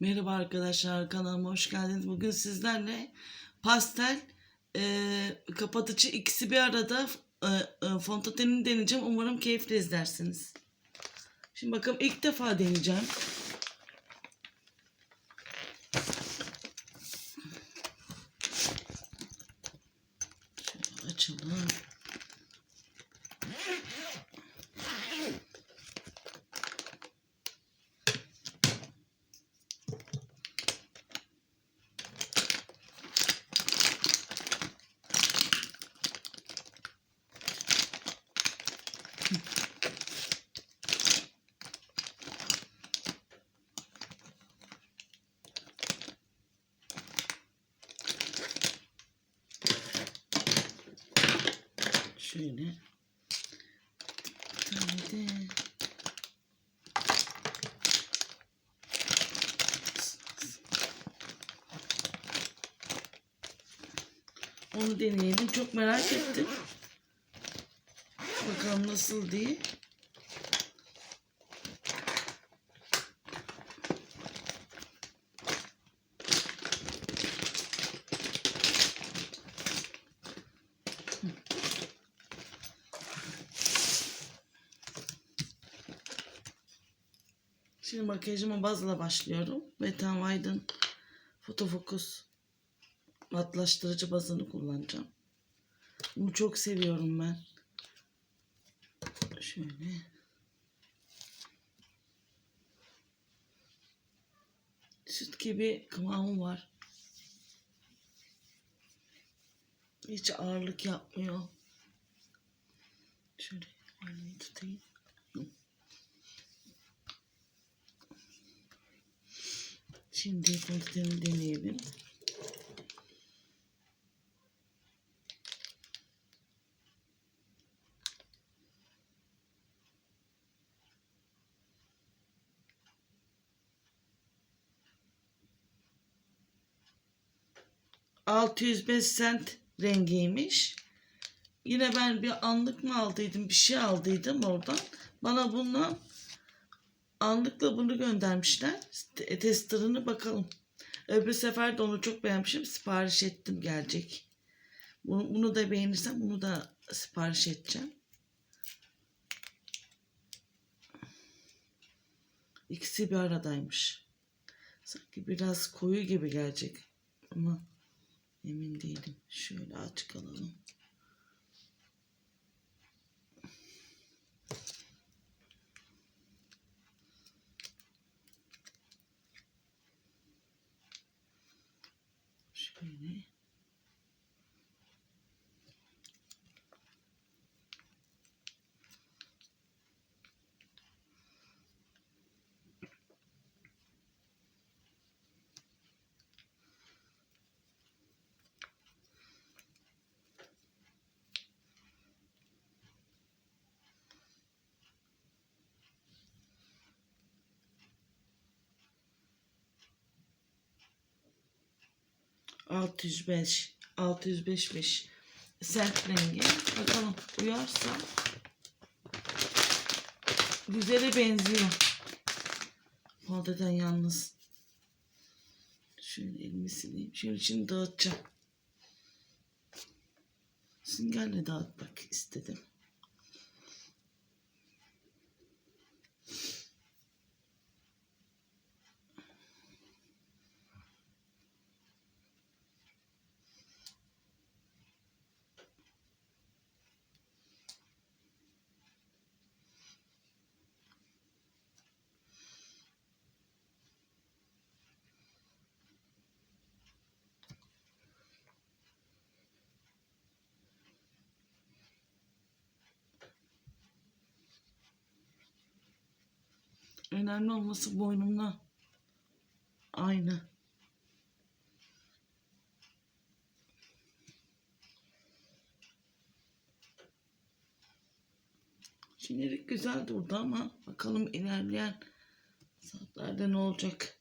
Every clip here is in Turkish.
Merhaba arkadaşlar kanalıma hoş geldiniz. Bugün sizlerle pastel e, kapatıcı ikisi bir arada e, e, fondötenini deneyeceğim. Umarım keyifle izlersiniz. Şimdi bakalım ilk defa deneyeceğim. Şöyle açalım. Şöyle. Tane Onu deneyelim. Çok merak ettim. Bakalım nasıl diye. Şimdi makyajıma bazla başlıyorum. Metan White'ın fotofokus matlaştırıcı bazını kullanacağım. Bunu çok seviyorum ben. Şöyle. Süt gibi kıvamı var. Hiç ağırlık yapmıyor. Şöyle aynayı tutayım. Şimdi fondöteni deneyelim. ...605 cent rengiymiş. Yine ben bir anlık mı aldıydım, bir şey aldıydım oradan. Bana bundan Anlıkla bunu göndermişler. Te- Testerını bakalım. Öbür sefer de onu çok beğenmişim. Sipariş ettim gelecek. Bunu, bunu da beğenirsem bunu da sipariş edeceğim. İkisi bir aradaymış. Sanki biraz koyu gibi gelecek. Ama emin değilim. Şöyle açık alalım. mhm 605 605'miş sert rengi. Bakalım uyarsa güzele benziyor. Faldeden yalnız. Şöyle elimi sileyim. Şöyle şimdi dağıtacağım. Süngerle dağıtmak istedim. Önemli olması boynumda. Aynı. Şimdilik güzel durdu ama bakalım ilerleyen saatlerde ne olacak.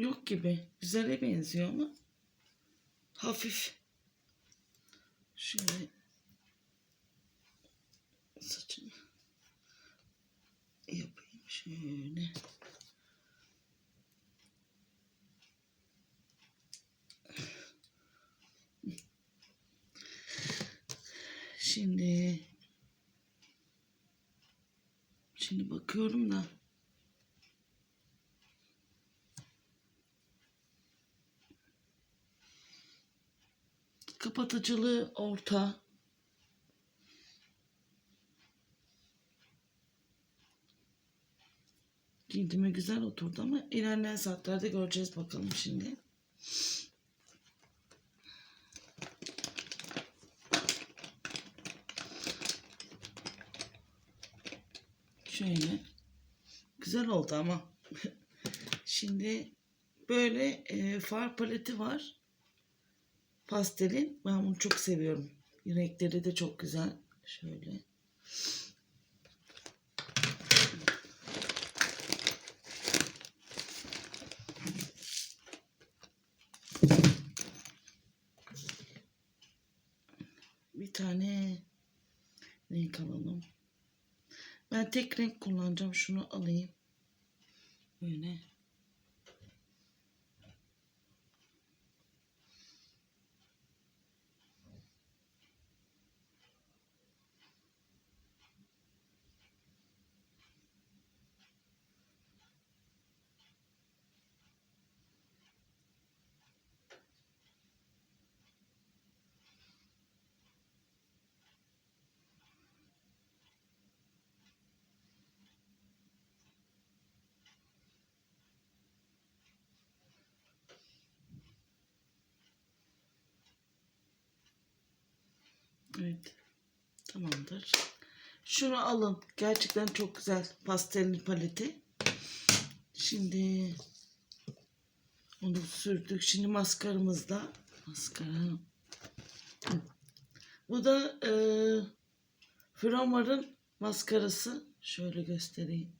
Yok gibi. Güzele benziyor ama. Hafif. Şöyle saçımı yapayım şöyle. Şimdi şimdi bakıyorum da kapatıcılığı orta. Giydiğime güzel oturdu ama ilerleyen saatlerde göreceğiz bakalım şimdi. Şöyle. Güzel oldu ama. Şimdi böyle e, far paleti var. Pastelin. Ben bunu çok seviyorum. Renkleri de çok güzel. Şöyle. Bir tane renk alalım. Ben tek renk kullanacağım. Şunu alayım. Böyle. Evet. Tamamdır. Şunu alın. Gerçekten çok güzel pastelli paleti. Şimdi onu sürdük. Şimdi maskaramızda maskara. Bu da e, Framar'ın maskarası. Şöyle göstereyim.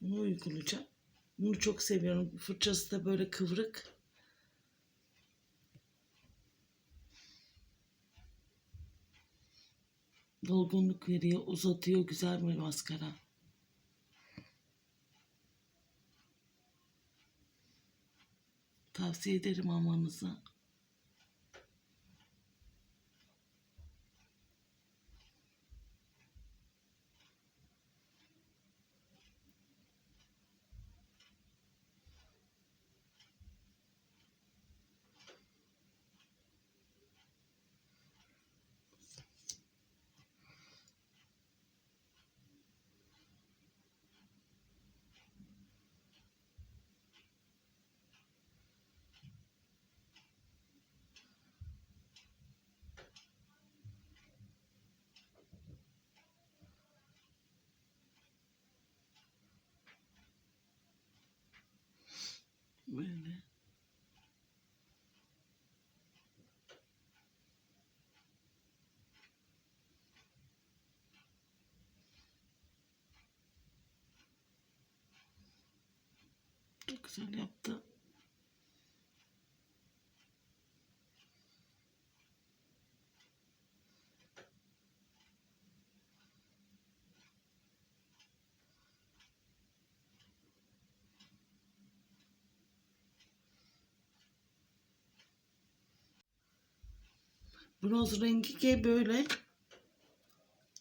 Bunu uygulayacağım. Bunu çok seviyorum. Fırçası da böyle kıvrık. Dolgunluk veriyor, uzatıyor. Güzel bir maskara. Tavsiye ederim almanızı. Böyle. Çok güzel yaptı. Bronz rengi ki böyle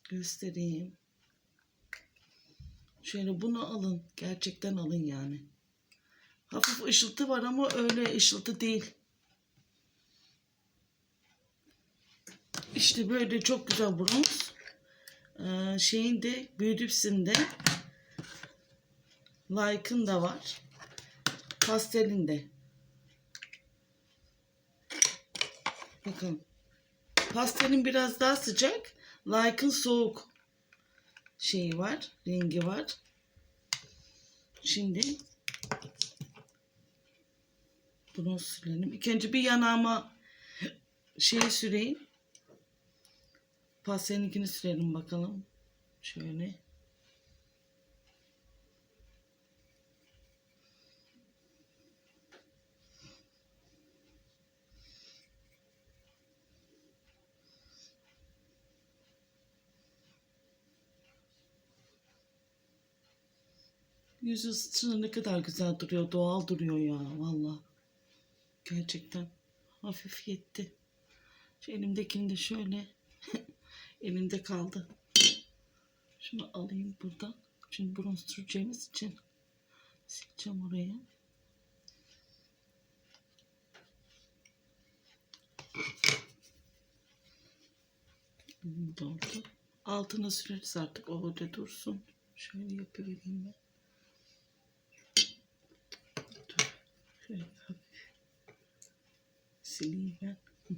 göstereyim. Şöyle bunu alın. Gerçekten alın yani. Hafif ışıltı var ama öyle ışıltı değil. İşte böyle çok güzel bronz. Ee, şeyin de Beautips'in de Like'ın da var. Pastelin de. Bakın. Pastelin biraz daha sıcak. Like'ın soğuk şeyi var. Rengi var. Şimdi bunu silelim. İlk önce bir yanağıma şeyi süreyim. Pasteninkini sürelim bakalım. Şöyle. Yüzü ne kadar güzel duruyor. Doğal duruyor ya. Vallahi. Gerçekten hafif yetti. Şu elimdekini de şöyle elimde kaldı. Şunu alayım buradan. Şimdi bronz süreceğimiz için sileceğim oraya. Bu da oldu. Altına süreriz artık. O öyle dursun. Şöyle yapıvereyim ben. Dur. Şöyle sileyim ben.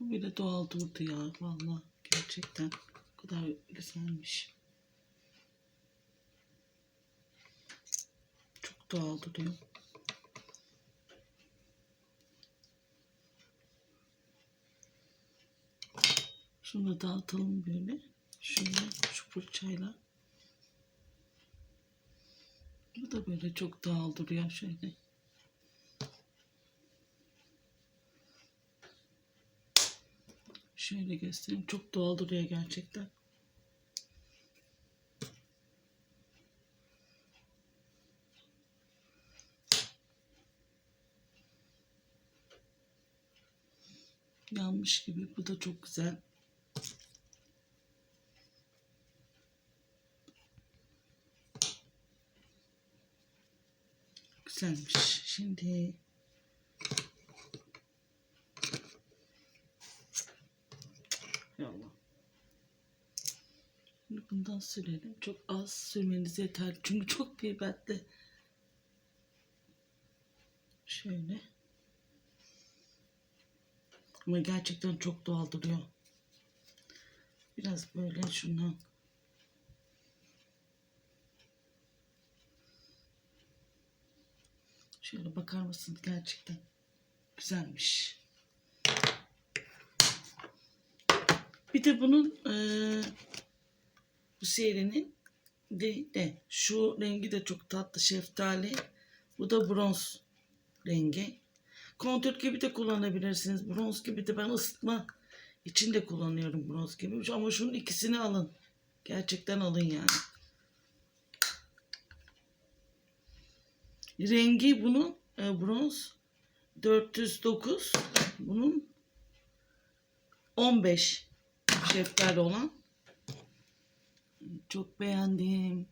Bu bile doğal durdu ya valla gerçekten o kadar güzelmiş. Çok doğal duruyor. Şunu da dağıtalım böyle. Şöyle şu fırçayla. Bu da böyle çok doğal duruyor şöyle. Şöyle göstereyim. Çok doğal duruyor gerçekten. Yanmış gibi. Bu da çok güzel. Güzelmiş. Şimdi Yallah. Şimdi bundan sürelim. Çok az sürmeniz yeter. Çünkü çok kıymetli. Şöyle. Ama gerçekten çok doğal duruyor. Biraz böyle şundan. Şöyle bakar mısın? Gerçekten güzelmiş. Bir de bunun eee bu serinin de, de şu rengi de çok tatlı şeftali. Bu da bronz rengi. Kontür gibi de kullanabilirsiniz. Bronz gibi de ben ısıtma için de kullanıyorum bronz gibi. Ama şunun ikisini alın. Gerçekten alın yani. Rengi bunun e, bronz 409. Bunun 15 şeftali olan. Çok beğendim.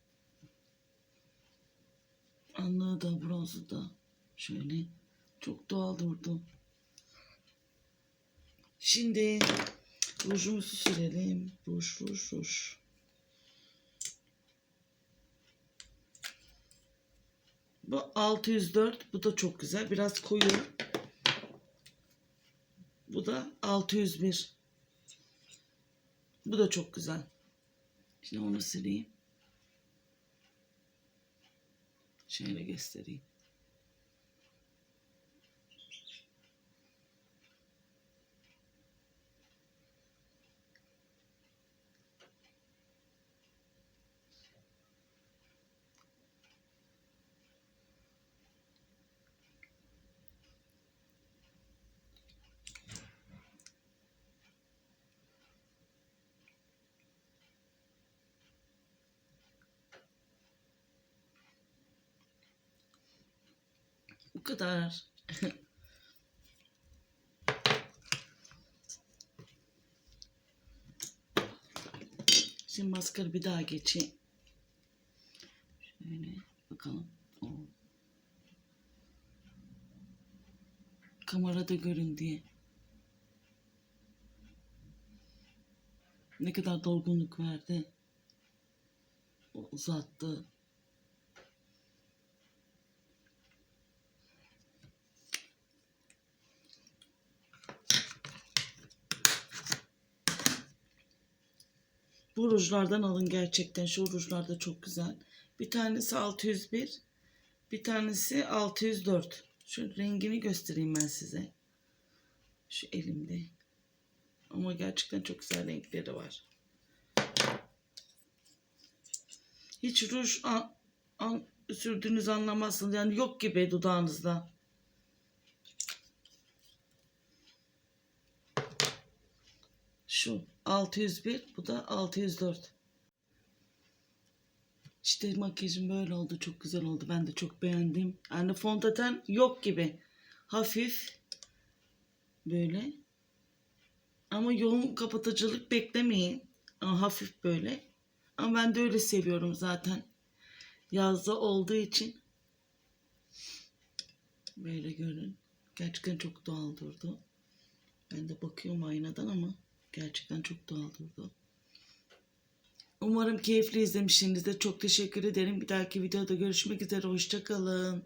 Anlığı da bronzu da şöyle çok doğal durdu. Şimdi rujumuzu sürelim. Ruj, ruj, ruj. Bu 604. Bu da çok güzel. Biraz koyu. Bu da 601. Bu da çok güzel. Şimdi onu sileyim. Şöyle göstereyim. Bu kadar. Şimdi maskara bir daha geçeyim. Şöyle bakalım. Oo. Kamerada görün diye. Ne kadar dolgunluk verdi. Uzattı. Bu rujlardan alın gerçekten. Şu rujlar da çok güzel. Bir tanesi 601. Bir tanesi 604. Şu rengini göstereyim ben size. Şu elimde. Ama gerçekten çok güzel renkleri var. Hiç ruj an, an, sürdüğünüz anlamazsınız. Yani yok gibi dudağınızda. Şu 601 bu da 604. İşte makyajım böyle oldu. Çok güzel oldu. Ben de çok beğendim. Yani fondöten yok gibi. Hafif. Böyle. Ama yoğun kapatıcılık beklemeyin. Ama hafif böyle. Ama ben de öyle seviyorum zaten. Yazda olduğu için. Böyle görün. Gerçekten çok doğal durdu. Ben de bakıyorum aynadan ama gerçekten çok doğal durdu. Umarım keyifli izlemişsinizdir. Çok teşekkür ederim. Bir dahaki videoda görüşmek üzere. Hoşçakalın.